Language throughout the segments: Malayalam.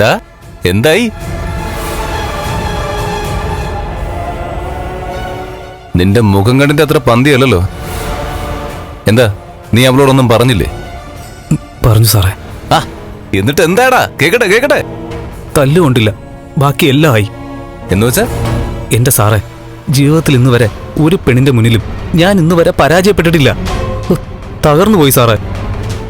ഡാ എന്തായി? നിന്റെ മുഖം കണ്ടിന്റെ അത്ര പന്തിയല്ലല്ലോ. എന്താ നീ അവളോടൊന്നും പറഞ്ഞില്ലേ? പറഞ്ഞു സാറേ. ആ എന്നിട്ട് എന്താടാ? കേക്കട്ടെ കേക്കട്ടെ. തല്ലുകൊണ്ടില്ല ബാക്കി എല്ലാം ആയി. എന്ന് വെച്ചാ? എന്റെ സാറേ ജീവിതത്തിൽ ഇന്ന് വരെ ഒരു പെണ്ണിന്റെ മുന്നിലും ഞാൻ ഇന്ന് വരെ പരാജയപ്പെട്ടിട്ടില്ല. തകർന്നു പോയി സാറേ.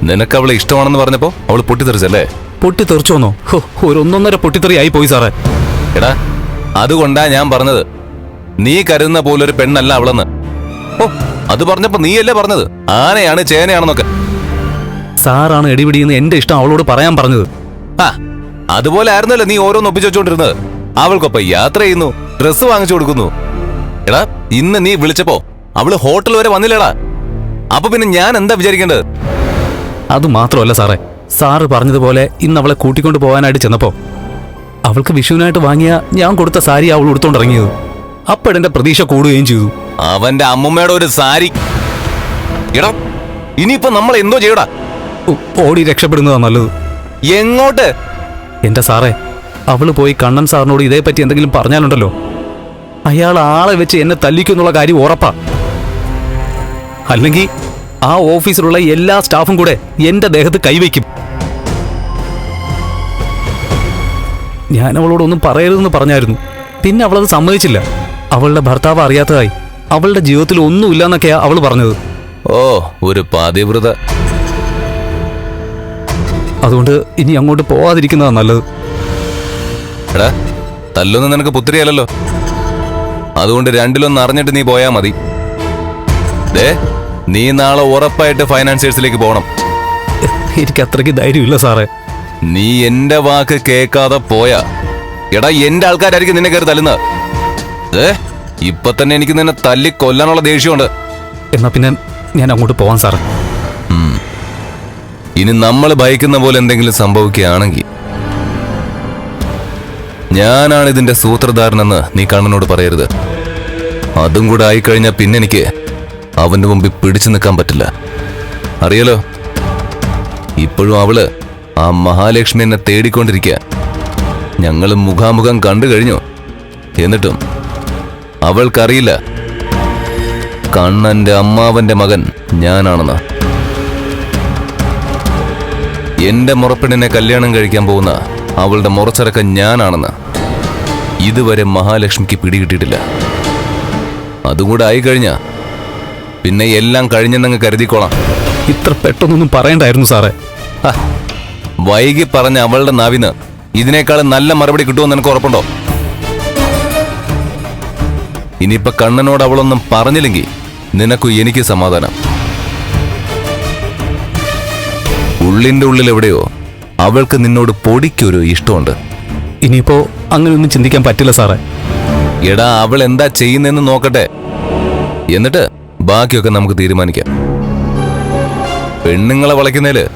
നിനക്ക് അവളെ ഇഷ്ടമാണെന്ന് പറഞ്ഞപ്പോ അവൾ പൊട്ടിത്തെറിച്ചല്ലേ? പൊട്ടി തെറിച്ചോന്നോ ഹോ ഒരു ഒന്നൊന്നര പൊട്ടിത്തെറി ആയി പോയി സാറേ. എടാ അതുകൊണ്ടാ ഞാൻ പറഞ്ഞത്. നീ കരുതുന്ന പോലൊരു പെണ്ണല്ല അവളെന്ന്. ഓ അത് പറഞ്ഞപ്പോ നീയല്ലേ പറഞ്ഞത്? ആനയാണ് ചേനയാണെന്നൊക്കെ. സാറാണ് എടിപിടിയെന്ന് എന്റെ ഇഷ്ടം അവളോട് പറയാൻ പറഞ്ഞത്. ആ അതുപോലെ ആയിരുന്നല്ലോ നീ ഓരോന്ന് ഒപ്പിച്ചു വെച്ചോണ്ടിരുന്നത്. അവൾക്കൊപ്പം യാത്ര ചെയ്യുന്നു ഡ്രസ്സ് വാങ്ങിച്ചു കൊടുക്കുന്നു. എടാ ഇന്ന് നീ വിളിച്ചപ്പോ അവൾ ഹോട്ടൽ വരെ വന്നില്ലടാ. അപ്പൊ പിന്നെ ഞാൻ എന്താ വിചാരിക്കേണ്ടത്? അത് മാത്രമല്ല സാറേ സാറ് പറഞ്ഞതുപോലെ ഇന്ന് അവളെ കൂട്ടിക്കൊണ്ട് പോകാനായിട്ട് ചെന്നപ്പോ അവൾക്ക് വിഷുവിനായിട്ട് വാങ്ങിയ ഞാൻ കൊടുത്ത സാരി അവൾ ഉടുത്തോണ്ടിറങ്ങിയത്. അപ്പോഴെന്റെ പ്രതീക്ഷ കൂടുകയും ചെയ്തു. അവന്റെ അമ്മമ്മയുടെ ഒരു സാരി. എടാ ഇനിയിപ്പോ നമ്മൾ എന്തോ ചെയ്യടാ? ഓടി രക്ഷപ്പെടുന്നതാ നല്ലത്. എങ്ങോട്ട്? എന്റെ സാറേ അവൾ പോയി കണ്ണൻ സാറിനോട് ഇതേപ്പറ്റി എന്തെങ്കിലും പറഞ്ഞാലുണ്ടല്ലോ. അയാൾ ആളെ വെച്ച് എന്നെ തല്ലിക്കുന്നുള്ള കാര്യം ഉറപ്പാ. അല്ലെങ്കിൽ ആ ഓഫീസിലുള്ള എല്ലാ സ്റ്റാഫും കൂടെ എന്റെ ദേഹത്ത് കൈവയ്ക്കും. ഞാൻ അവളോടൊന്നും പറയരുതെന്ന് പറഞ്ഞായിരുന്നു. പിന്നെ അവളത് സമ്മതിച്ചില്ല. അവളുടെ ഭർത്താവ് അറിയാത്തതായി. അവളുടെ ജീവിതത്തിൽ ഒന്നുമില്ലെന്നൊക്കെയാ അവൾ പറഞ്ഞത്. ഓ ഒരു പാതിവ്രത. അതുകൊണ്ട് ഇനി അങ്ങോട്ട് പോവാതിരിക്കുന്നതാ നല്ലത്. എടാ തല്ലൊന്നും നിനക്ക് പുത്രിയല്ലല്ലോ. അതുകൊണ്ട് രണ്ടിലൊന്ന് അറിഞ്ഞിട്ട് നീ പോയാ മതി. ദേ നീ നാളെ ഉറപ്പായിട്ട് ഫൈനാൻസിയേഴ്സിലേക്ക് പോകണം എനിക്ക് അത്രയ്ക്ക് ധൈര്യമില്ല സാറേ. നീ എന്റെ വാക്ക് കേൾക്കാതെ പോയാ. എടാ എന്റെ ആൾക്കാരായിരിക്കും നിന്നെ കയറി തല്ലുന്നത്. ഏ? ഇപ്പൊ തന്നെ എനിക്ക് നിന്നെ തല്ലി കൊല്ലാനുള്ള ദേഷ്യമുണ്ട്. എന്നാ പിന്നെ ഞാൻ അങ്ങോട്ട് പോവാൻ സാർ ഇനി നമ്മൾ ഭയക്കുന്ന പോലെ എന്തെങ്കിലും സംഭവിക്കുകയാണെങ്കിൽ ഞാനാണ് ഇതിന്റെ സൂത്രധാരനെന്ന് നീ കണ്ണനോട് പറയരുത്. അതും കൂടെ ആയിക്കഴിഞ്ഞാൽ പിന്നെ എനിക്ക് അവന്റെ മുമ്പിൽ പിടിച്ചു നിൽക്കാൻ പറ്റില്ല. അറിയാലോ? ഇപ്പോഴും അവൾ ആ മഹാലക്ഷ്മി എന്നെ തേടിക്കൊണ്ടിരിക്കുക ഞങ്ങൾ മുഖാമുഖം കണ്ടു കഴിഞ്ഞു. എന്നിട്ടും അവൾക്കറിയില്ല. കണ്ണന്റെ അമ്മാവന്റെ മകൻ ഞാനാണെന്ന്. എന്റെ മുറപ്പെണ്ണിനെ കല്യാണം കഴിക്കാൻ പോകുന്ന അവളുടെ മുറച്ചരക്ക ഞാനാണെന്ന്. ഇതുവരെ മഹാലക്ഷ്മിക്ക് പിടികിട്ടിട്ടില്ല അതുകൂടെ ആയിക്കഴിഞ്ഞ പിന്നെ എല്ലാം കഴിഞ്ഞെന്നങ്ങ് കരുതിക്കോളാം. ഇത്ര പെട്ടെന്നൊന്നും പറയണ്ടായിരുന്നു സാറേ. ഹ, വൈകി പറഞ്ഞ അവളുടെ നാവിന് ഇതിനേക്കാളും നല്ല മറുപടി കിട്ടുമെന്ന് നിനക്ക് ഉറപ്പുണ്ടോ? ഇനിയിപ്പൊ കണ്ണനോട് അവളൊന്നും പറഞ്ഞില്ലെങ്കിൽ നിനക്കു എനിക്ക് സമാധാനം. ഉള്ളിന്റെ ഉള്ളിൽ എവിടെയോ അവൾക്ക് നിന്നോട് പൊടിക്കൊരു ഇഷ്ടമുണ്ട്. ഇനിയിപ്പോ അങ്ങനെയൊന്നും ചിന്തിക്കാൻ പറ്റില്ല സാറേ. എടാ അവൾ എന്താ ചെയ്യുന്നെന്ന് നോക്കട്ടെ. എന്നിട്ട് ബാക്കിയൊക്കെ നമുക്ക് തീരുമാനിക്കാം. പെണ്ണുങ്ങളെ വളയ്ക്കുന്നതിൽ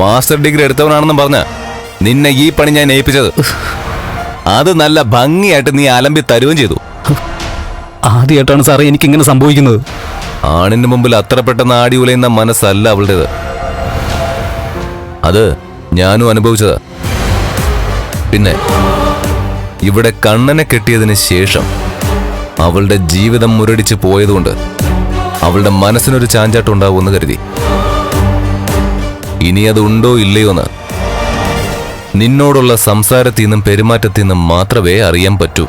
മാസ്റ്റർ ഡിഗ്രി എടുത്തവനാണെന്നും പറഞ്ഞ നിന്നെ ഈ പണി ഞാൻ ഏൽപ്പിച്ചത്. അത് നല്ല ഭംഗിയായിട്ട് നീ അലമ്പി തരുകയും ചെയ്തു. ആദ്യമായിട്ടാണ് സാറേ എനിക്ക് ഇങ്ങനെ സംഭവിക്കുന്നത്. ആണിന്റെ മുമ്പിൽ അത്ര പെട്ടെന്ന് ആടി ഉലയുന്ന മനസ്സല്ല അവളുടേത്. അത് ഞാനും അനുഭവിച്ചതാ. പിന്നെ ഇവിടെ കണ്ണനെ കെട്ടിയതിന് ശേഷം അവളുടെ ജീവിതം മുരടിച്ച് പോയതുകൊണ്ട് അവളുടെ മനസ്സിനൊരു ചാഞ്ചാട്ടം ഉണ്ടാവുമെന്ന് കരുതി. ഇനി അത് ഉണ്ടോ ഇല്ലയോ എന്ന്. നിന്നോടുള്ള സംസാരത്തിൽ നിന്നും പെരുമാറ്റത്തിൽ നിന്നും മാത്രമേ അറിയാൻ പറ്റൂ.